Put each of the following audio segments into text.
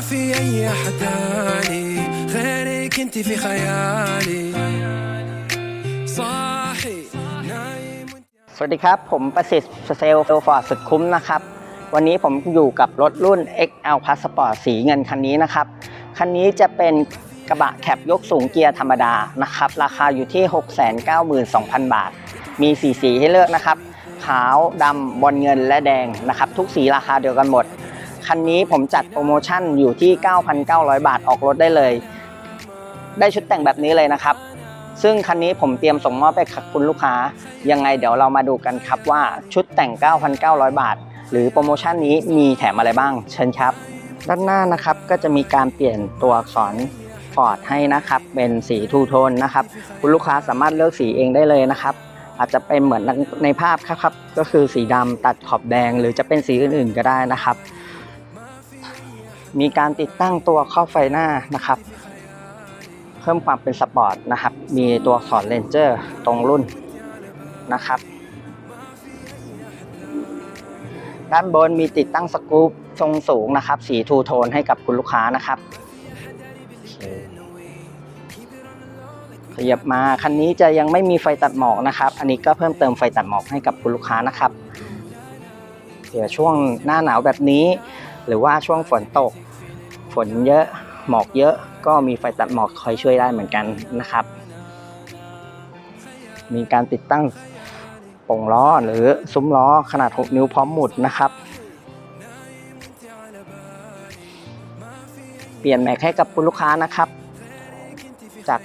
في أي حد تاني غيرك انت في خيالي صاحي نايم สวัสดีครับ ผมประสิทธิ์เซลล์ฟอร์สุดคุ้มนะครับ วันนี้ผมอยู่กับรถรุ่น XL Passport สีเงินคันนี้นะครับ คันนี้จะเป็นกระบะแคบยกสูงเกียร์ธรรมดานะครับ ราคาอยู่ที่ 692,000 บาท มีสีสีให้เลือกนะครับ ขาวดำบอลเงินและแดงนะครับ ทุกสีราคาเดียวกันหมด คันนี้ผมจัดโปรโมชั่นอยู่ที่ 9,900 บาทออกรถได้เลย ได้ชุดแต่งแบบนี้เลยนะครับ ซึ่งคันนี้ผมเตรียมส่งมอบไปคุณลูกค้า ยังไงเดี๋ยวเรามาดูกันครับว่าชุดแต่ง 9,900 บาท หรือโปรโมชั่นนี้มีแถมอะไรบ้าง เชิญครับ ด้านหน้านะครับก็จะมีการเปลี่ยนตัวอักษรฟอร์ดให้นะครับ เป็นสีทูโทนนะครับ คุณลูกค้าสามารถเลือกสีเองได้เลยนะครับอาจจะเป็นเหมือนในภาพครับก็คือสีดำตัดขอบแดง หรือจะเป็นสีอื่นๆก็ได้นะครับ มีการติดตั้งตัวเข้อไฟหน้านะครับ เพิ่มความเป็นสปอร์ตนะครับ มีตัวสอักษรเลนเจอร์ตรงรุ่นนะครับ ด้านบนมีติดตั้งสกู๊ปทรงสูงนะครับ สีทูโทนให้กับคุณลูกค้านะครับขยับมาคันนี้จะยังไม่มีไฟตัดหมอกนะครับ อันนี้ก็เพิ่มเติมไฟตัดหมอกให้กับคุณลูกค้านะครับเดี๋ยวช่วงหน้าหนาวแบบนี้ หรือว่าช่วงฝนตก ฝนเยอะหมอกเยอะก็มีไฟตัดหมอกคอยช่วยได้เหมือนกันนะครับ มีการติดตั้งป่งล้อหรือซุ้มล้อขนาด 6 นิ้วพร้อมหมุดนะครับ เปลี่ยนแม็กให้กับคุณลูกค้านะครับ จาก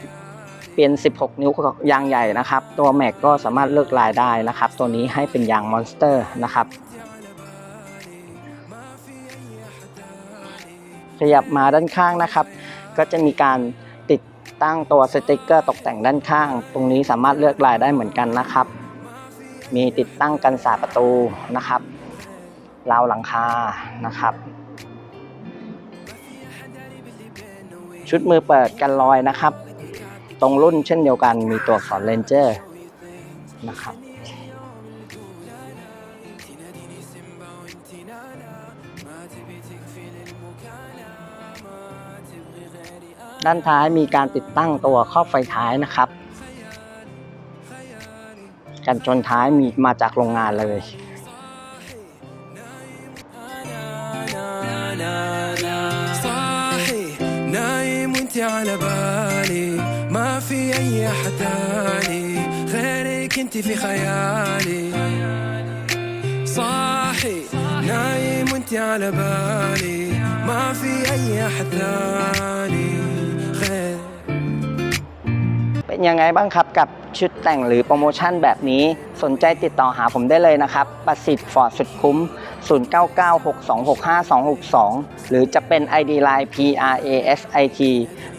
เปลี่ยน 16 นิ้วยางใหญ่นะครับ ตัวแม็กก็สามารถเลือกลายได้นะครับ ตัวนี้ให้เป็นยางมอนสเตอร์นะครับ ขยับมาด้านข้างนะครับ ก็จะมีการติดตั้งตัวสติกเกอร์ตกแต่งด้านข้าง ตรงนี้สามารถเลือกลายได้เหมือนกันนะครับ มีติดตั้งกันสาประตูนะครับราวหลังคานะครับ ชุดมือเปิดกันรอยนะครับ ตรงรุ่นเช่นเดียวกันมีตัวอักษรเลนเจอร์นะครับ ด้านท้ายมีการติดตั้งตัวครอบไฟท้ายนะครับ กันชนท้ายมีมาจากโรงงานเลย صاحي نايم وانت على بالي ما في اي احد تاني غيرك انت في خيالي صاحي نايم وانت على بالي ما في اي احد تاني غير เป็นยังไงบ้างครับกับชุดแต่งหรือโปรโมชั่นแบบนี้สนใจติดต่อหาผมได้เลยนะครับ ประสิทธิ์ฟอร์ดสุดคุ้ม 0996265262 หรือจะเป็น ID Line PRASIT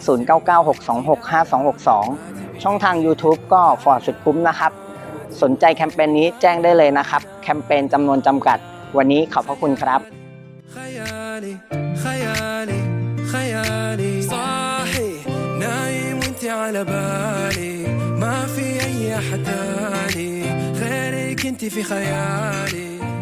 0996265262 ช่องทาง YouTube ก็ฟอร์ดสุดคุ้มนะครับ สนใจแคมเปญนี้แจ้งได้เลยนะครับ แคมเปญจำนวนจำกัด วันนี้ขอบพระคุณครับ خيالي خيالي خيالي. صاحي نايم وانت على بالي. ما في أي أحد تاني غيرك انت في خيالي.